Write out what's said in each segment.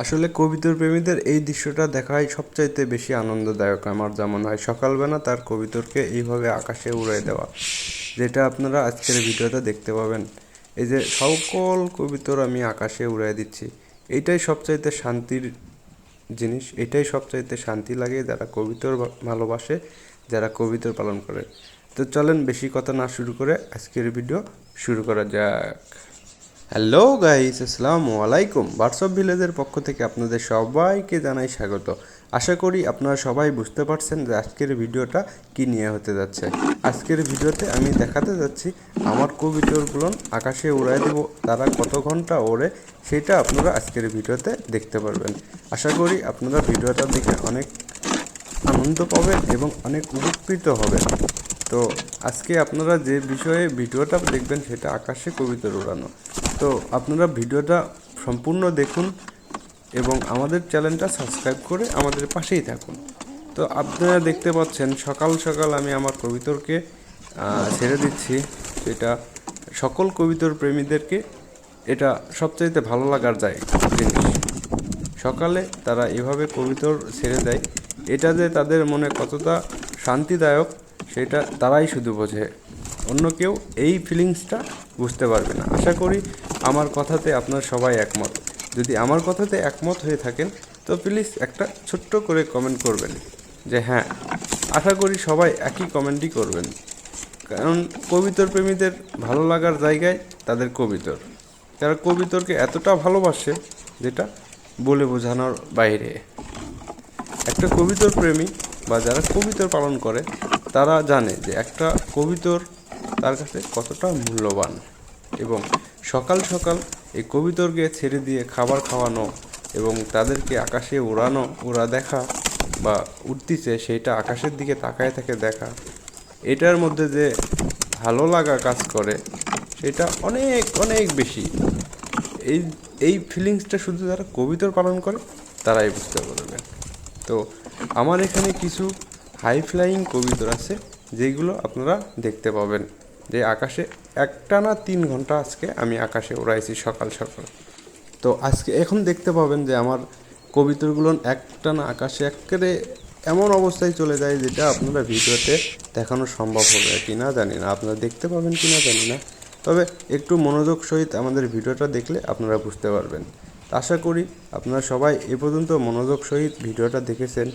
আসলে কবিতর প্রেমীদের এই দৃশ্যটা দেখাই সবচাইতে বেশি আনন্দদায়ক আমার যেমন হয়। সকালবেলা তার কবিতরকে এইভাবে আকাশে উড়াই দেওয়া, যেটা আপনারা আজকের ভিডিওতে দেখতে পাবেন। এই যে সকল কবিতর আমি আকাশে উড়াই দিচ্ছি এইটাই সবচাইতে শান্তির জিনিস, এটাই সবচাইতে শান্তি লাগে যারা কবিতর ভালোবাসে, যারা কবিতর পালন করে। তো চলেন বেশি কথা না শুরু করে আজকের ভিডিও শুরু করা যাক। হ্যালো গাইস আসসালামু আলাইকুম। হোয়াটসঅ্যাপ ভিলেজের পক্ষ থেকে আপনাদের সবাইকে জানাই স্বাগত। আশা করি আপনারা সবাই বুঝতে পারছেন যে আজকের ভিডিওটা কি নিয়ে হতে যাচ্ছে। আজকের ভিডিওতে আমি দেখাতে যাচ্ছি, আমার কবিতরগুলো আকাশে উড়াই দেব, তারা কত ঘণ্টা ওড়ে, সেটা আপনারা আজকের ভিডিওতে দেখতে পারবেন। আশা করি আপনারা ভিডিওটা দেখে অনেক আনন্দ পাবেন এবং অনেক উপকৃত হবেন। তো আজকে আপনারা যে বিষয়ে ভিডিওটা দেখবেন, সেটা আকাশে কবিতর উড়ানো। তো আপনারা ভিডিওটা সম্পূর্ণ দেখুন এবং আমাদের চ্যানেলটা সাবস্ক্রাইব করে আমাদের পাশেই থাকুন। তো আপনারা দেখতে পাচ্ছেন সকাল সকাল আমি আমার কবিতরকে ছেড়ে দিচ্ছি। সেটা সকল কবিতর প্রেমীদেরকে এটা সবচাইতে ভালো লাগার যায় জিনিস। সকালে তারা এভাবে কবিতর ছেড়ে দেয়। এটা যে তাদের মনে কতটা শান্তিদায়ক, সেটা তারাই শুধু বোঝে। অন্য কেউ এই ফিলিংসটা বুঝতে পারবে না। আশা করি আমার কথাতে আপনার সবাই একমত। যদি আমার কথাতে একমত হয়ে থাকেন, তো প্লিজ একটা ছোট্ট করে কমেন্ট করবেন যে হ্যাঁ আশা করি সবাই একই কমেন্টই করবেন। কারণ কবিতর প্রেমীদের ভালো লাগার জায়গায় তাদের কবিতর। তারা কবিতরকে এতটা ভালোবাসে, যেটা বলে বোঝানোর বাইরে। একটা কবিতর প্রেমী বা যারা কবিতর পালন করে, তারা জানে যে একটা কবিতর তার কাছে কতটা মূল্যবান এবং সকাল সকাল এই কবিতরকে ছেড়ে দিয়ে খাবার খাওয়ানো এবং তাদেরকে আকাশে উড়ানো ওরা দেখা বা উঠতিছে সেইটা আকাশের দিকে তাকায় থাকে দেখা, এটার মধ্যে যে ভালো লাগা কাজ করে সেটা অনেক অনেক বেশি। এই এই ফিলিংসটা শুধু যারা কবিতর পালন করে, তারাই বুঝতে পারবে। তো আমার এখানে কিছু হাই ফ্লাইং কবিতর আছে, যেগুলো আপনারা দেখতে পাবেন। যে আকাশে একটা না তিন ঘণ্টা আজকে আমি আকাশে উড়াইছি সকাল সকাল। তো আজকে এখন দেখতে পাবেন যে আমার কবিতরগুলো একটা না আকাশে একেবারে এমন অবস্থায় চলে যায় যেটা আপনারা ভিডিওতে দেখানো সম্ভব হবে কি না জানি না। আপনারা দেখতে পাবেন কি না জানি না। তবে একটু মনোযোগ সহিত আমাদের ভিডিওটা দেখলে আপনারা বুঝতে পারবেন। আশা করি আপনারা সবাই এ পর্যন্ত মনোযোগ সহিত ভিডিওটা দেখেছেন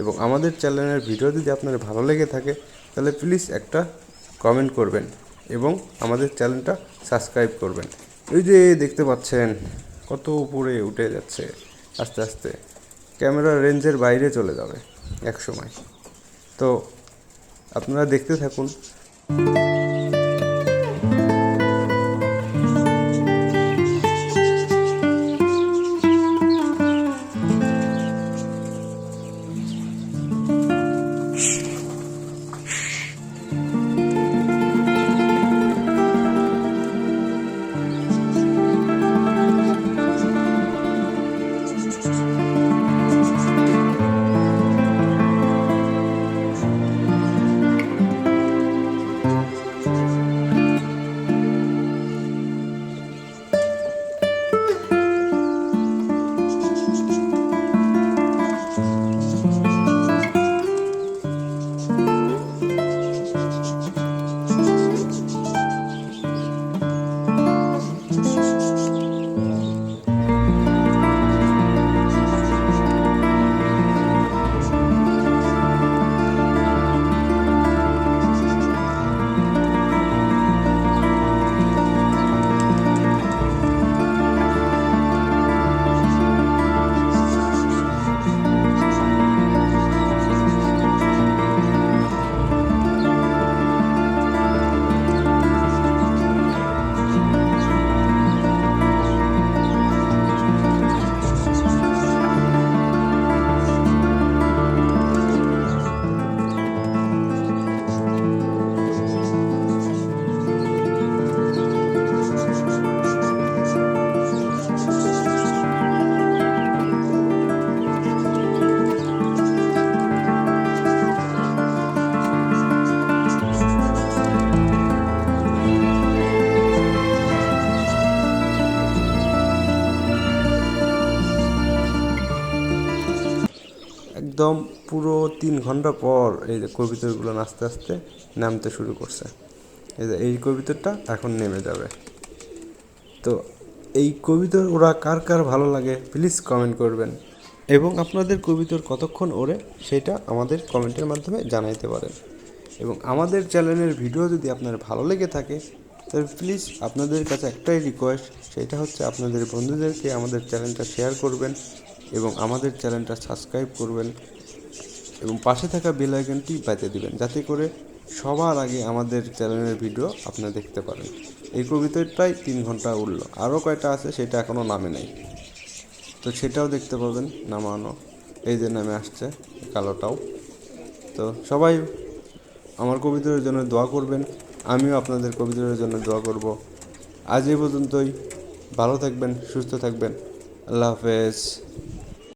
এবং আমাদের চ্যানেলের ভিডিও যদি আপনার ভালো লেগে থাকে, তাহলে প্লিজ একটা কমেন্ট করবেন। এবং আমাদের চ্যানেলটা সাবস্ক্রাইব করবেন। এই যে দেখতে পাচ্ছেন, কত উপরে উঠে যাচ্ছে, আস্তে আস্তে। ক্যামেরা রেঞ্জের বাইরে চলে যাবে এক সময় তো আপনারা দেখতে থাকুন। একদম পুরো তিন ঘণ্টা পর এই কবিতরগুলো আস্তে আস্তে নামতে শুরু করছে। এই যে এই কবিতরটা এখন নেমে যাবে। তো এই কবিতর ওরা কার কার ভালো লাগে প্লিজ কমেন্ট করবেন। এবং আপনাদের কবিতর কতক্ষণ ওরে সেটা আমাদের কমেন্টের মাধ্যমে জানাইতে পারেন। এবং আমাদের চ্যানেলের ভিডিও যদি আপনার ভালো লেগে থাকে তবে প্লিজ আপনাদের কাছে একটাই রিকোয়েস্ট সেটা হচ্ছে আপনাদের বন্ধুদেরকে আমাদের চ্যানেলটা শেয়ার করবেন। এবং আমাদের চ্যানেলটা সাবস্ক্রাইব করবেন এবং পাশে থাকা বেল আইকনটি বাজিয়ে দিবেন, যাতে করে সবার আগে আমাদের চ্যানেলের ভিডিও আপনারা দেখতে পারেন। এই কবিতাটাই তিন ঘণ্টা উঠল। আরও কয়টা আছে সেটা এখনও নামে নাই। তো সেটাও দেখতে পাবেন নামানো। এই যে নামে আসছে, কালোটাও। তো সবাই আমার কবিতার জন্য দোয়া করবেন। আমিও আপনাদের কবিতার জন্য দোয়া করব। আজ এই পর্যন্তই। ভালো থাকবেন, সুস্থ থাকবেন। আল্লাহ হাফেজ